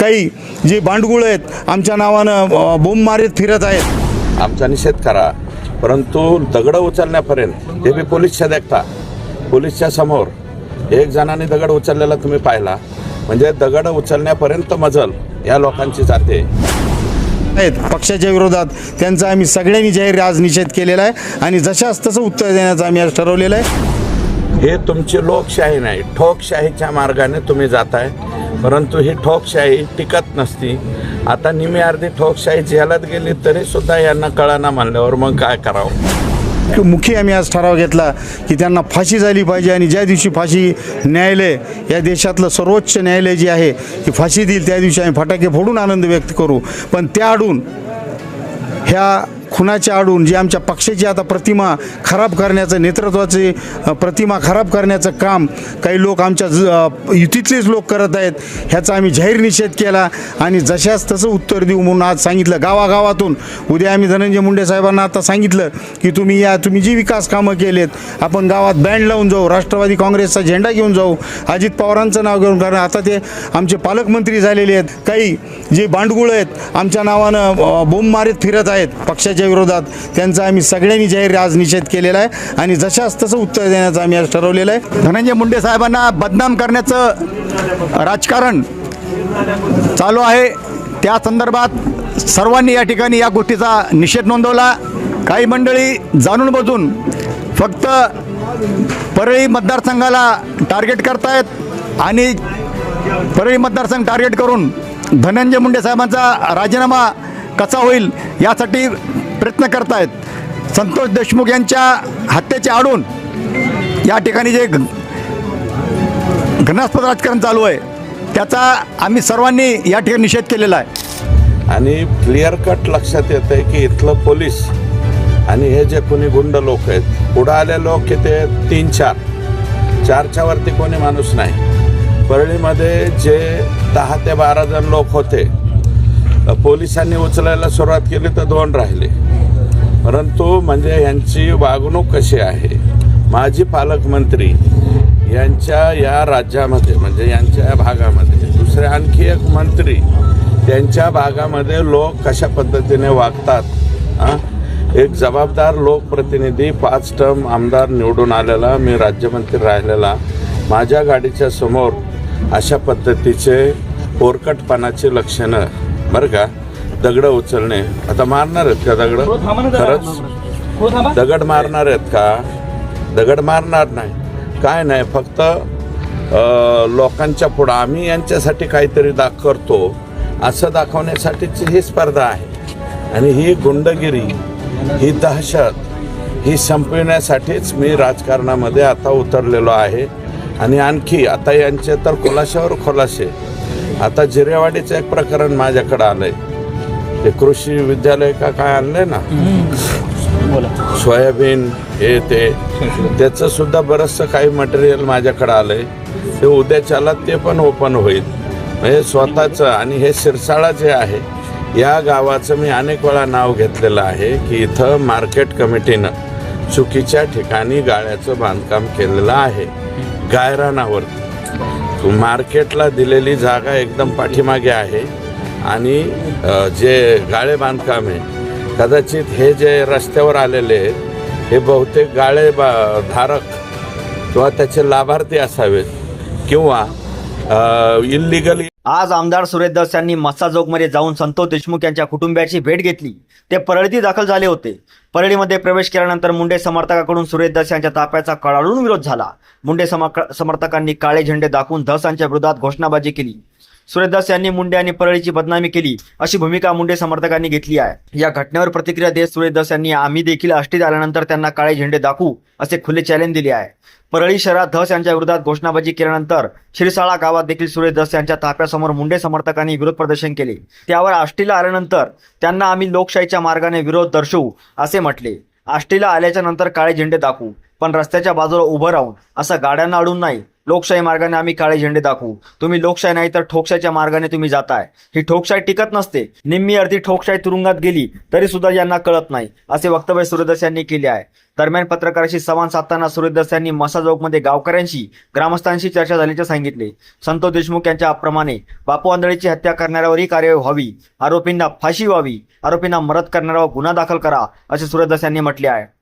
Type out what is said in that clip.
काही जे बांडगुळ आहेत आमच्या नावानं बोंब मारीत फिरत आहेत. आमचा निषेध करा परंतु दगडं उचलण्यापर्यंत हे बी पोलीसच्या देखता पोलीसच्या समोर एक जणाने दगड उचललेला तुम्ही पाहिला म्हणजे दगड उचलण्यापर्यंत मजल या लोकांची जाते. आहेत पक्षाच्या विरोधात त्यांचा आम्ही सगळ्यांनी जाहीर आज निषेध केलेला आहे आणि जशास तसं उत्तर देण्याचं आम्ही आज ठरवलेलं आहे. हे तुमची लोकशाही नाही ठोकशाहीच्या मार्गाने तुम्ही जाताय. परंतु ही ठोकशाही टिकत नसती. आता निमी अर्धी ठोकशाही झेलत गेली तरी सुद्धा यांना कळाना मानल्यावर मग काय करावं? मुखी आम्ही आज ठराव घेतला की त्यांना फाशी झाली पाहिजे आणि ज्या दिवशी फाशी न्यायालय या देशातलं सर्वोच्च न्यायालय जे आहे ती फाशी देईल त्या दिवशी आम्ही फटाके फोडून आनंद व्यक्त करू. पण त्या आडून ह्या खुनाच्या आडून जी आमच्या पक्षाची आता प्रतिमा खराब करण्याचं नेतृत्वाची प्रतिमा खराब करण्याचं काम काही लोक आमच्या ज- युतीतलेच लोक करत आहेत ह्याचा आम्ही जाहीर निषेध केला. आणि जशास तसं उत्तर देऊ म्हणून आज सांगितलं गावागावातून. उद्या आम्ही धनंजय मुंडे साहेबांना आता सांगितलं की तुम्ही या तुम्ही जी विकास कामं केलेत आपण गावात बँड लावून जाऊ राष्ट्रवादी काँग्रेसचा झेंडा घेऊन जाऊ अजित पवारांचं नाव घेऊन कारण आता ते आमचे पालकमंत्री झालेले आहेत. काही जे बांडगुळ आहेत आमच्या नावानं बोंब मारीत फिरत आहेत पक्षाचे पक्षाच्या विरोधात त्यांचा आम्ही सगळ्यांनी जाहीर आज निषेध केलेला आहे आणि जशास तसं उत्तर देण्याचं आम्ही आज ठरवलेलं आहे. धनंजय मुंडे साहेबांना बदनाम करण्याचं राजकारण चालू आहे. त्या संदर्भात सर्वांनी या ठिकाणी या गोष्टीचा निषेध नोंदवला. काही मंडळी जाणून बजून फक्त परळी मतदारसंघाला टार्गेट करतायत आणि परळी मतदारसंघ टार्गेट करून धनंजय मुंडे साहेबांचा राजीनामा कसा होईल यासाठी प्रयत्न करतायत. संतोष देशमुख यांच्या हत्येच्या आडून या ठिकाणी जे घनास्पद राजकारण चालू आहे त्याचा आम्ही सर्वांनी या ठिकाणी निषेध केलेला आहे. आणि क्लिअर कट लक्षात येतं आहे की इथलं पोलीस आणि हे जे कोणी गुंड लोक आहेत पुढं आले लोक किती तीन चार चारच्या वरती कोणी माणूस नाही. परळीमध्ये जे दहा ते बारा जण लोक होते पोलिसांनी उचलायला सुरुवात केली तर दोन राहिले. परंतु म्हणजे यांची वागणूक कशी आहे? माजी पालकमंत्री यांच्या या राज्यामध्ये म्हणजे यांच्या या भागामध्ये दुसरे आणखी एक मंत्री त्यांच्या भागामध्ये लोक कशा पद्धतीने वागतात हां? एक जबाबदार लोकप्रतिनिधी पाच टर्म आमदार निवडून आलेला मी राज्यमंत्री राहिलेला. माझ्या गाडीच्या समोर अशा पद्धतीचे पोरकटपणाची लक्षणं बरं का? दगडं उचलणे. आता मारणार आहेत का दगडं? खरंच? दगड मारणार आहेत का? दगड मारणार नाही. काय नाही फक्त लोकांच्या पुढं आम्ही यांच्यासाठी काहीतरी दाख करतो. असं दाखवण्यासाठीची ही स्पर्धा आहे. आणि ही गुंडगिरी ही दहशत ही संपविण्यासाठीच मी राजकारणामध्ये आता उतरलेलो आहे. आणि आणखी आता यांचे तर खुलाशावर खुलासे आता जिरेवाडीचं एक प्रकरण माझ्याकडं आलंय. ते कृषी विद्यालय का काय आणलंय ना? सोयाबीन हे ते. त्याचं सुद्धा बरंचसं काही मटेरियल माझ्याकडे आलंय. ते उद्याच्याला ते पण ओपन होईल. म्हणजे स्वतःचं आणि हे शिरसाळा जे आहे या गावाचं मी अनेक वेळा नाव घेतलेलं आहे की इथं मार्केट कमिटीनं चुकीच्या ठिकाणी गाळ्याचं बांधकाम केलेलं आहे. गायरानावर मार्केटला दिलेली जागा एकदम पाठीमागे आहे. आणि जे गाळे बांधकाम आहे कदाचित हे जे रस्त्यावर आलेले आहेत हे बहुतेक गाळे बा धारक किंवा त्याचे लाभार्थी असावेत. किंवा इल्लिगल आज आमदार सुरेश दस यांनी मस्साजोगमध्ये जाऊन संतोष देशमुख यांच्या कुटुंबियाची भेट घेतली. ते परळीत दाखल झाले होते. परळीमध्ये प्रवेश केल्यानंतर मुंडे समर्थकाकडून सुरेश दस यांच्या ताफ्याचा कळाळून विरोध झाला. मुंडे समर्थकांनी काळे झेंडे दाखवून धस यांच्या विरोधात घोषणाबाजी केली. सुरेशदास यांनी मुंडे आणि परळीची बदनामी केली अशी भूमिका मुंडे समर्थकांनी घेतली आहे. या घटनेवर प्रतिक्रिया देत सुरेशदास यांनी आम्ही देखील आष्टीत आल्यानंतर त्यांना काळे झेंडे दाखवू असे खुले चॅलेंज दिले आहे. परळी शहरात धस यांच्या विरोधात घोषणाबाजी केल्यानंतर शिरसाळा गावात देखील सुरेश धस यांच्या ताफ्यासमोर मुंडे समर्थकांनी विरोध प्रदर्शन केले. त्यावर आष्टीला आल्यानंतर त्यांना आम्ही लोकशाहीच्या मार्गाने विरोध दर्शवू असे म्हटले. आष्टीला आल्याच्यानंतर काळे झेंडे दाखवू पण रस्त्याच्या बाजूला उभं राहून असं गाड्यांना अडून नाही. लोकशाही मार्गाने आम्ही काळे झेंडे दाखवू. तुम्ही लोकशाही नाही तर ठोकशाहीच्या मार्गाने तुम्ही जाताय. ही ठोकशाही टिकत नसते. निम्मी अर्धी ठोकशाही तुरुंगात गेली तरी सुद्धा यांना कळत नाही असे वक्तव्य सूर्यदास यांनी केले आहे. दरम्यान पत्रकाराशी संवाद साधताना सूर्यदास यांनी मसाजोगमध्ये गावकऱ्यांशी ग्रामस्थांशी चर्चा झाल्याचे सांगितले. संतोष देशमुख यांच्या अप्रमाणे बापू आंधळीची हत्या करणाऱ्यावरही कार्यवाही व्हावी आरोपींना फाशी व्हावी आरोपींना मदत करणाऱ्यावर गुन्हा दाखल करा असे सूर्यदास यांनी म्हटले आहे.